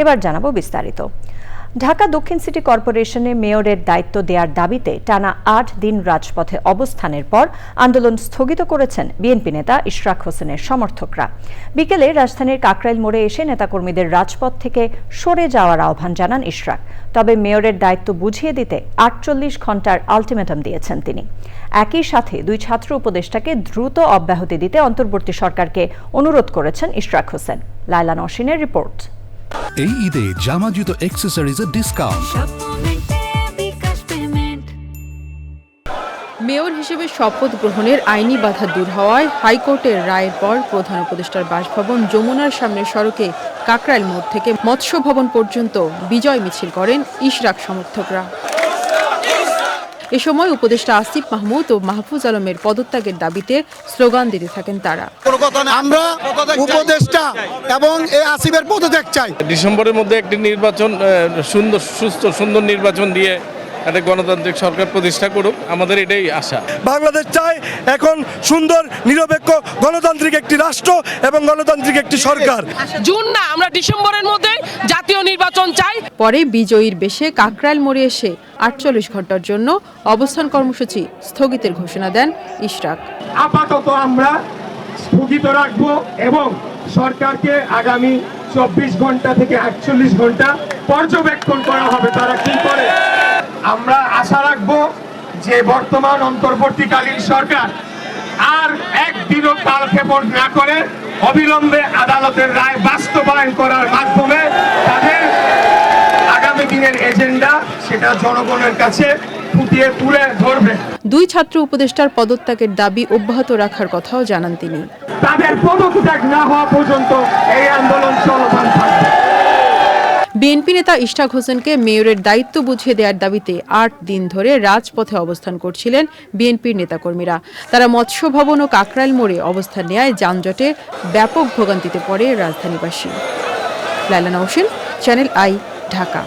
এবার জানাব বিস্তারিত। ঢাকা দক্ষিণ সিটি কর্পোরেশনে মেয়রের দায়িত্ব দেওয়ার দাবিতে টানা আট দিন রাজপথে অবস্থানের পর আন্দোলন স্থগিত করেছেন বিএনপি নেতা ইশরাক হোসেনের সমর্থকরা। বিকেলে রাজধানীর কাকরাইল মোড়ে এসে নেতাকর্মীদের রাজপথ থেকে সরে যাওয়ার আহ্বান জানান ইশরাক। তবে মেয়রের দায়িত্ব বুঝিয়ে দিতে আটচল্লিশ ঘণ্টার আলটিমেটাম দিয়েছেন তিনি। একই সাথে দুই ছাত্র উপদেষ্টাকে দ্রুত অব্যাহতি দিতে অন্তর্বর্তী সরকারকে অনুরোধ করেছেন ইশরাক হোসেন। লায়লা নসিনের রিপোর্ট। এই ঈদে জামা জুতো অ্যাক্সেসরিজের ডিসকাউন্ট মেয়র হিসেবে শপথ গ্রহণের আইনি বাধা দূর হওয়ায় হাইকোর্টের রায়ের পর প্রধান উপদেষ্টার বাসভবন যমুনার সামনে সড়কে কাকরাইল মোড় থেকে মৎস্য ভবন পর্যন্ত বিজয় মিছিল করেন ইশরাক সমর্থকরা। এ সময় উপদেষ্টা আসিফ মাহমুদ ও মাহফুজ আলমের পদত্যাগের দাবিতে স্লোগান দিতে থাকেন তারা। আমরা উপদেষ্টা এবং এই আসিফের পদত্যাগ চাই। ডিসেম্বরের মধ্যে একটি নির্বাচন আহ, সুন্দর সুস্থ সুন্দর নির্বাচন দিয়ে একটা গণতান্ত্রিক সরকার প্রতিষ্ঠা করুক আমাদের এটাই আশা। বাংলাদেশ চায় এখন সুন্দর নিরপেক্ষ গণতান্ত্রিক একটি রাষ্ট্র এবং গণতান্ত্রিক একটি সরকার। জুন না আমরা ডিসেম্বরের মধ্যে জাতীয় নির্বাচন চাই। পরে বিজয়ীর বেশে কাকরাইল মোড়ে এসে আটচল্লিশ ঘণ্টার জন্য অবস্থান কর্মসূচি স্থগিতের ঘোষণা দেন ইশরাক। আপাতত আমরা স্থগিত রাখব এবং সরকারকে আগামী চব্বিশ ঘণ্টা থেকে আটচল্লিশ ঘণ্টা পর্যবেক্ষণ করা হবে তারা কি করে। আমরা আশা রাখব যে বর্তমান অন্তর্বর্তীকালীন সরকার আর একদিনও কালক্ষেপণ না করে অবিলম্বে আদালতের রায় বাস্তবায়ন করার মাধ্যমে তাদের আগামী দিনের এজেন্ডা সেটা জনগণের কাছে ফুটিয়ে তুলে ধরবে। দুই ছাত্র উপদেষ্টার পদত্যাগের দাবি অব্যাহত রাখার কথাও জানান তিনি। তাদের পদত্যাগ না হওয়া পর্যন্ত এই আন্দোলন চলমান থাকবে। বিএনপি নেতা ইশতাক হোসেনকে মেয়রের দায়িত্ব বুঝিয়ে দেওয়ার দাবিতে আট দিন ধরে রাজপথে অবস্থান করছিলেন বিএনপির নেতাকর্মীরা। তারা মৎস্য ভবন ও কাকরাইল মোড়ে অবস্থান নেয় যানজটে ব্যাপক ভোগান্তিতে পড়ে রাজধানীবাসী। Laila Nowshin, channel I, Dhaka.